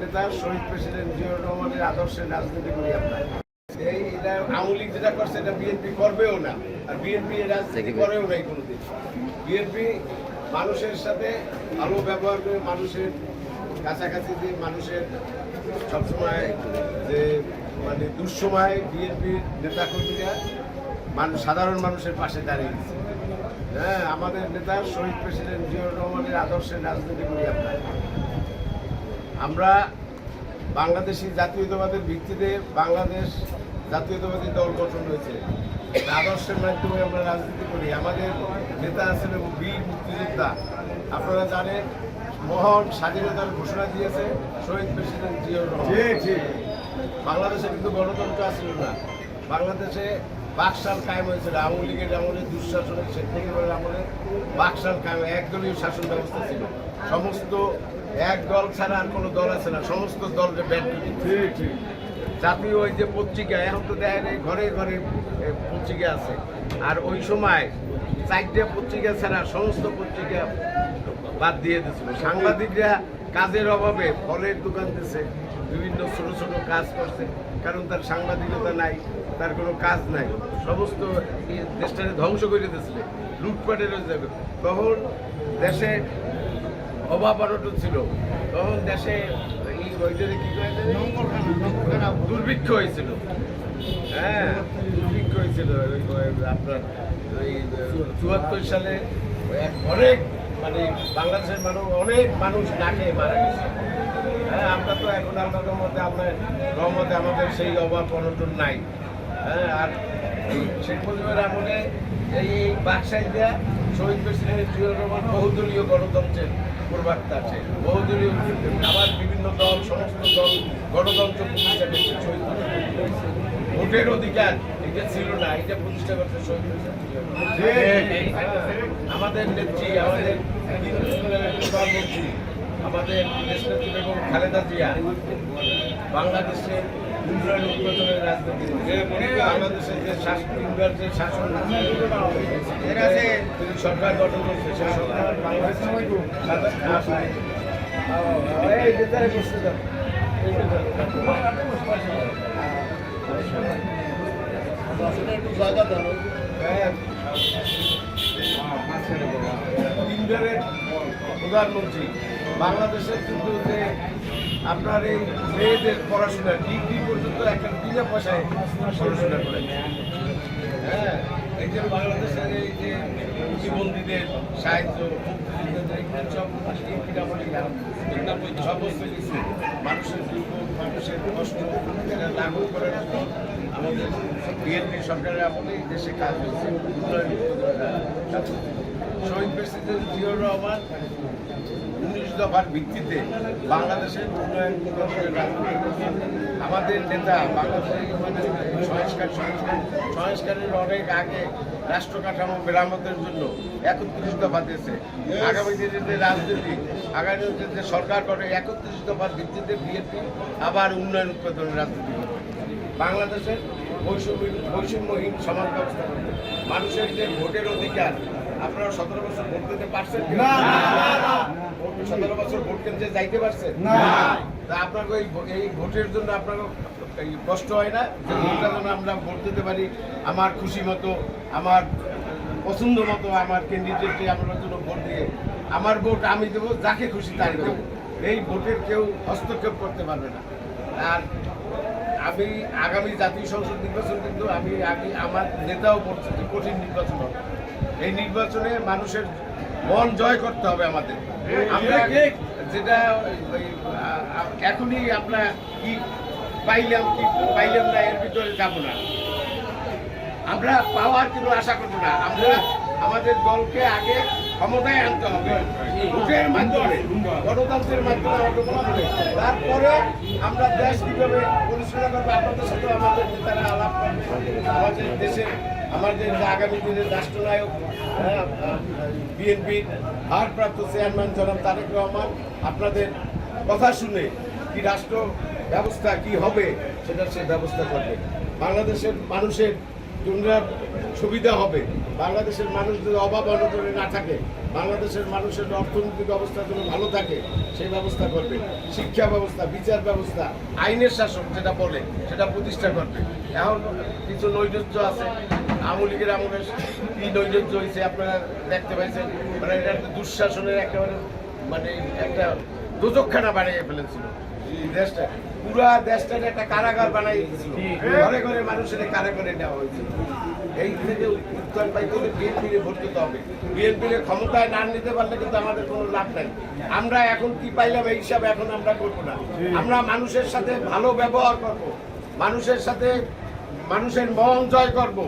নেতা শহীদ প্রেসিডেন্ট জিয়াউর রহমানের আদর্শে রাজনীতি করি আমরা। এই এটা আওয়ামী লীগ যেটা করছে এটা বিএনপি করবেও না। আর বিএনপি রাজনীতি করেও নাই কোনোদিন। বিএনপি মানুষের সাথে ভালো ব্যবহার করে মানুষের কাছাকাছি যে মানুষের সবসময় যে মানে দুঃসময় বিএনপির নেতাকর্মীরা মানুষ সাধারণ মানুষের পাশে দাঁড়িয়েছে হ্যাঁ আমাদের নেতা শহীদ প্রেসিডেন্ট জিয়াউর রহমানের আদর্শে রাজনীতি করি আমরা। আমরা বাংলাদেশি জাতীয়তাবাদের ভিত্তিতে বাংলাদেশ জাতীয়তাবাদী দল গঠন হয়েছে। আদর্শের মাধ্যমে আমরা রাজনীতি করি। আমাদের নেতা আছেন এবং বীর মুক্তিযোদ্ধা। আপনারা জানেন মহান স্বাধীনতার ঘোষণা দিয়েছে শহীদ প্রেসিডেন্ট জিয়াউর রহমান। বাংলাদেশে কিন্তু গণতন্ত্র আসছিল না। বাংলাদেশে বাকশাল কায়েম হয়েছিল। আওয়ামী লীগের আমলে দুঃশাসনের শেখ মুজিবের আমলে বাকশাল কায়েম একদলীয় শাসন ব্যবস্থা ছিল। সমস্ত এক দল ছাড়া আর কোনো দল আছে না। সমস্ত দলকে ব্যাট জাতীয় ওই যে পত্রিকা এখন তো দেখেন এই ঘরে ঘরে পত্রিকা আছে। আর ওই সময় চারটে পত্রিকা ছাড়া সমস্ত পত্রিকা বাদ দিয়ে দিয়েছিল। সাংবাদিকরা কাজের অভাবে ফলের দোকান দিছে বিভিন্ন ছোট ছোট কাজ করছে। কারণ তার সাংবাদিকতা নাই, তার কোনো কাজ নাই। সমস্ত দেশটাকে ধ্বংস করে দিয়েছিল, লুটপাটের যাবে তখন দেশে অভাব অনটন ছিল। তখন দেশে? দুর্ভিক্ষ হয়েছিল। হ্যাঁ দুর্ভিক্ষ হয়েছিল। আপনার ওই চুয়াত্তর সালে অনেক মানে বাংলাদেশের মানুষ, অনেক মানুষ না মারা গেছে। হ্যাঁ আমরা তো এখন আল্লাহ রহমতে আপনার রহমতে আমাদের সেই অভাব অনটন নাই। হ্যাঁ আর শেখ মুজিবের আমলে এই এই বাকশাইটা শহীদ প্রেসিডেন্ট জিয়াউর রহমান বহুদলীয় গণতন্ত্রের প্রবক্তা আছে বহুদলীয় আবার বিভিন্ন দল সমস্ত দল গণতন্ত্র প্রতিষ্ঠা করছে শহীদ। ভোটের অধিকার এটা ছিল না এটা প্রতিষ্ঠা করছে শহীদ আমাদের নেত্রী আমাদের প্রধানমন্ত্রী আমাদের দেশনেত্রী বেগম খালেদা জিয়া বাংলাদেশের উন্নয়ন উন্নয়নের রাজনীতি বাংলাদেশের যে শাসন যে শাসন তিনি সরকার গঠন করছে সরকার ভিতরে। হ্যাঁ। ইন্ডিয়ার প্রধানমন্ত্রী। বাংলাদেশের কিন্তু যে আপনার এই মেয়েদের পড়াশোনা, ডিগ্রি পর্যন্ত একটা বিনা পয়সায় পড়াশোনা করে। হ্যাঁ বাংলাদেশের এই যে প্রতিবন্ধীদের সাহায্য সমস্ত মানুষের দুর্ভোগ, মানুষের কষ্ট লাঘব করার জন্য বিএনপি সরকারের আমলে দেশে কাজ হয়েছে। শহীদ প্রেসিডেন্ট জিয়াউর রহমান উনিশ দফার ভিত্তিতে বাংলাদেশের উন্নয়ন আমাদের নেতা বাংলাদেশের সংস্কার সংস্কার, সংস্কারের অনেক আগে রাষ্ট্র কাঠামো মেরামতের জন্য একত্রিশ দফা দিয়েছে আগামী দিনের যে রাজনীতি, আগামী যে সরকার করে একত্রিশ দফার ভিত্তিতে বিএনপি আবার উন্নয়ন উৎপাদনের রাজনীতি বাংলাদেশের বৈষম্য বৈষম্যহীন সমাজ ব্যবস্থা মানুষের যে ভোটের অধিকার আপনারা সতেরো বছর ভোট দিতে পারছেন? সতেরো বছর ভোট কেন্দ্রে যাইতে পারছেন? ওই এই ভোটের জন্য আপনার এই কষ্ট হয় না? যে ভোটটা যেন আমরা ভোট দিতে পারি আমার খুশি মতো আমার পছন্দ মতো আমার ক্যান্ডিডেটকে আমরা জন্য ভোট দিয়ে আমার ভোট আমি দেবো যাকে খুশি তাই দেবো। এই ভোটের কেউ হস্তক্ষেপ করতে পারবে না। আর আমি আগামী জাতীয় সংসদ নির্বাচন কিন্তু আমি আমি আমার নেতাও বলছে যে কঠিন নির্বাচন হবে। এই নির্বাচনে মানুষের মন জয় করতে হবে আমাদের। আমরা যেটা এখনই আমরা কি পাইলাম কি পাইলাম না এর ভিতরে যাব না। আমরা পাওয়ার কোনো আশা করব না। আমরা আমাদের দলকে আগে ক্ষমতায় আনতে হবে। ভোটের মাধ্যমে, গণতন্ত্রের মাধ্যমে আমাকে বলা হবে। তারপরে আমরা দেশ কীভাবে পরিচালনা করব, আপনাদের সাথে আমাদের নেতারা আলাপ করবে। আমাদের দেশে আমাদের আগামী দিনের রাষ্ট্রনায়ক বিএনপির ভারপ্রাপ্ত চেয়ারম্যান জনাব তারেক রহমান, আপনাদের কথা শুনে কি রাষ্ট্র ব্যবস্থা, কি হবে, সেটা সে ব্যবস্থা করবে। বাংলাদেশের মানুষের জন্য সুবিধা হবে। বাংলাদেশের মানুষ যদি অভাব অনটনে না থাকে। বাংলাদেশের মানুষের অর্থনৈতিক অবস্থা যেন ভালো থাকে, সেই ব্যবস্থা করবে। শিক্ষা ব্যবস্থা, বিচার ব্যবস্থা, আইনের শাসন যেটা বলে, সেটা প্রতিষ্ঠা করবে। এখন কিছু নৈরাজ্য আছে। আওয়ামী লীগের আমলে কি নৈরাজ্য হয়েছে আপনারা দেখতে পাইছেন? মানে এটা দুঃশাসনের একেবারে মানে একটা দুজকখানা বাড়িয়ে ফেলেছিল। পুরা দেশটাকে একটা কারাগার বানাই দিয়েছিল। ঘরে ঘরে মানুষের কারাগারে নেওয়া হয়েছিল। এই থেকে উত্তর ভোট দিতে হবে। ক্ষমতায় না নিতে পারলে কিন্তু আমাদের কোনো লাভ নাই। আমরা এখন কি পাইলাম এই হিসাবে এখন আমরা করব না। আমরা মানুষের সাথে ভালো ব্যবহার করব। মানুষের সাথে মানুষের মন জয় করব।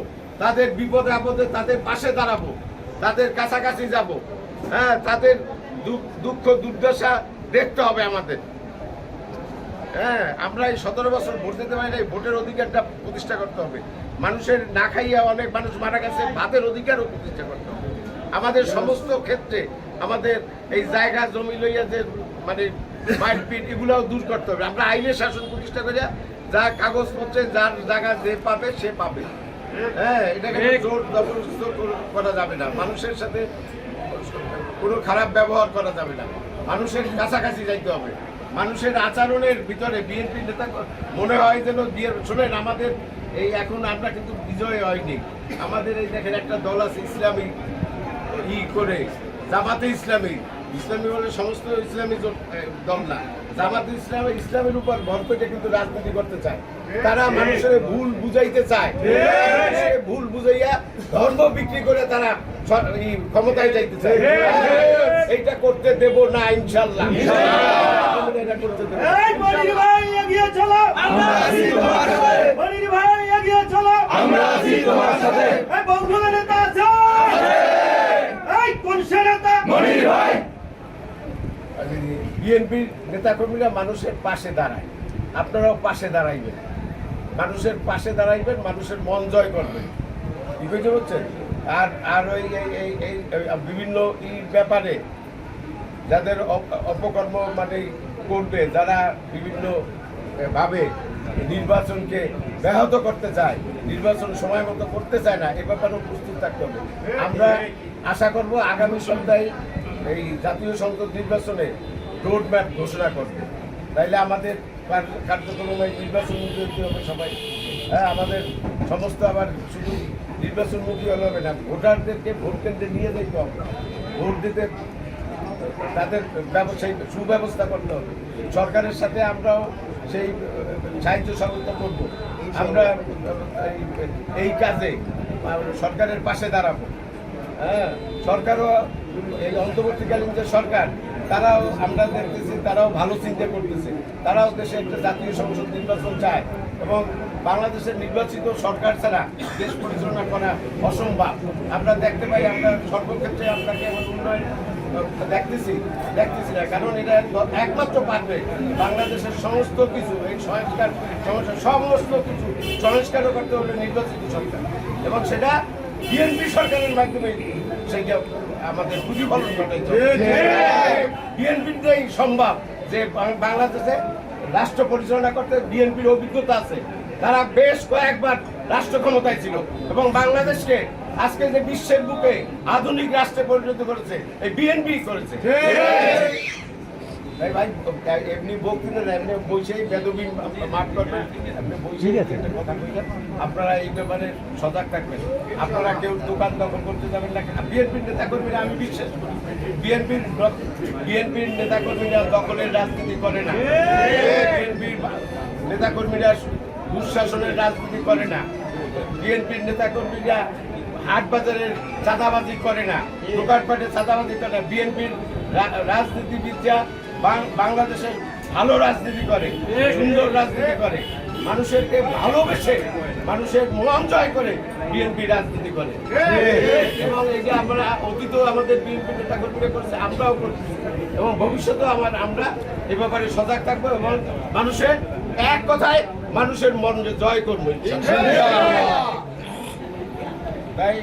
তাদের বিপদে আপদে তাদের পাশে দাঁড়াবো। তাদের কাছাকাছি যাব। হ্যাঁ তাদের দুঃখ দুর্দশা দেখতে হবে আমাদের। হ্যাঁ আমরা এই সতেরো বছর ভোট দিতে পারি না এই ভোটের অধিকারটা প্রতিষ্ঠা করতে হবে। মানুষের না খাইয়া অনেক মানুষ মারা গেছে ভাতের অধিকারও প্রতিষ্ঠা করতে হবে। আমাদের সমস্ত ক্ষেত্রে আমাদের এই জায়গা জমি লইয়া যে মানে মারপিট এগুলোও দূর করতে হবে। আমরা আইনের শাসন প্রতিষ্ঠা করিয়া যা কাগজপত্রে যার জায়গা যে পাবে সে পাবে। হ্যাঁ এটাকে জোর জবরদস্ত করা যাবে না। মানুষের সাথে কোনো খারাপ ব্যবহার করা যাবে না। মানুষের কাছাকাছি যাইতে হবে। মানুষের আচরণের ভিতরে বিএনপি নেতা মনে হয় যেন বিয়ে শোনেন, আমাদের এই এখন আমরা কিন্তু বিজয় হয়নি। আমাদের এই দেখেন একটা দল আছে ইসলামী ই করে, জামাতে ইসলামী। ইসলামী বলে সমস্ত ইসলামী দল না। জামাতে ইসলামী, ইসলামের উপর ভর করে কিন্তু রাজনীতি করতে চায়। তারা মানুষের ভুল বুঝাইতে চায়। ভুল বুঝাইয়া ধর্ম বিক্রি করে তারা ক্ষমতায় যাইতে চায়। এইটা করতে দেব না, ইনশাল্লাহ। এটা করতে দেব। এই বলির ভাই এগিয়ে চলো। আমরা আছি তোমার সাথে। বলির ভাই এগিয়ে চলো। আমরা আছি তোমার সাথে। এই বন্ধুদের নেতা আছে? এই কোন সে নেতা? বলির ভাই। বিএনপির নেতাকর্মীরা মানুষের পাশে দাঁড়ায়। আপনারাও পাশে দাঁড়াইবেন। মানুষের পাশে দাঁড়াইবেন মানুষের মন জয় করবেন। কি বুঝতে পারছেন আর আর ওই এই- এই এই এই বিভিন্ন ই ব্যাপারে যাদের অপ- অপকর্ম মানে করবে, যারা বিভিন্ন ভাবে নির্বাচনকে ব্যাহত করতে চায়, নির্বাচন সময় মতো করতে চায় না, এ ব্যাপারেও প্রস্তুত থাকতে হবে। আমরা আশা করব আগামী সপ্তাহে এই জাতীয় সংসদ নির্বাচনে রোড ম্যাপ ঘোষণা করবে। তাইলে আমাদের কার্য- কার্যক্রমে নির্বাচন মুখী হবে সবাই। হ্যাঁ আমাদের সমস্ত আবার শুধু নির্বাচন মুখী হলে হবে না, ভোটারদেরকে ভোট কেন্দ্রে নিয়ে যেতে হবে। ভোট দিতে তাদের ব্যবসায়ী সুব্যবস্থা করতে হবে। সরকারের সাথে আমরাও সেই সাহায্য সহযোগিতা করব। আমরা এই- কাজে সরকারের পাশে দাঁড়াবো। হ্যাঁ সরকারও, এই অন্তর্বর্তীকালীন যে সরকার, তারাও আমরা দেখতেছি, তারাও ভালো চিন্তা করতেছে। তারাও দেশে একটা জাতীয় সংসদ নির্বাচন চায় এবং বাংলাদেশের নির্বাচিত সরকার ছাড়া দেশ পরিচালনা করা অসম্ভব। আমরা দেখতে পাই, আমরা সর্বক্ষেত্রে আপনাকে উন্নয়ন দেখতেছি দেখতেছি না কারণ এটা একমাত্র পারবে বাংলাদেশের সমস্ত কিছু এই সংস্কার সমস্যা সমস্ত কিছু সংস্কারও করতে হলে নির্বাচিত সরকার। এবং সেটা বিএনপি সরকারের মাধ্যমে সেইটা আমাদের প্রতিফলন ঘটাইছে বিএনপিটাই সম্ভব যে বাংলাদেশে রাষ্ট্র পরিচালনা করতে বিএনপির অভিজ্ঞতা আছে। তারা বেশ কয়েকবার রাষ্ট্র ক্ষমতায় ছিল এবং বাংলাদেশকে আজকে যে বিশ্বের বুকে আধুনিক রাষ্ট্রে পরিণত করেছে এই বিএনপি করেছে। ভাই এমনি বক্তৃতা না, এমনি বসেই বেদবি মাঠ করবেন আপনি বসেই কথা বললেন আপনারা এই ব্যাপারে সজাগ থাকবেন। আপনারা কেউ দোকান দখল করতে যাবেন না বিএনপির নেতাকর্মীরা আমি বিশ্বাস করি বিএনপির বিএনপির নেতাকর্মীরা দখলের রাজনীতি করে না। বিএনপির নেতাকর্মীরা দুঃশাসনের রাজনীতি করে না। বিএনপির নেতাকর্মীরা হাট বাজারের চাঁদাবাজি করে না। দোকানপাটে চাঁদাবাজি করে না। বিএনপির রাজনীতিবিদরা বাংলাদেশের ভালো রাজনীতি করে, সুন্দর রাজনীতি করে। মানুষেরকে ভালোবেসে মানুষের মন জয় করে বিএনপি রাজনীতি করে। এবং এই যে আমরা অতীত আমাদের বিএনপি নেতা কর্মীরা করছে, আমরাও করছি। এবং ভবিষ্যতেও আমার, আমরা এ ব্যাপারে সজাগ থাকব এবং মানুষের এক কথায় মানুষের মন জয় করব তাই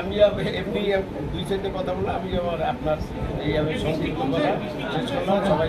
আমি এমনি দুই চারটে কথা বললাম আমি আমার আপনার এই আমি সংক্ষিপ্ত কথা শেষ করলাম সবাই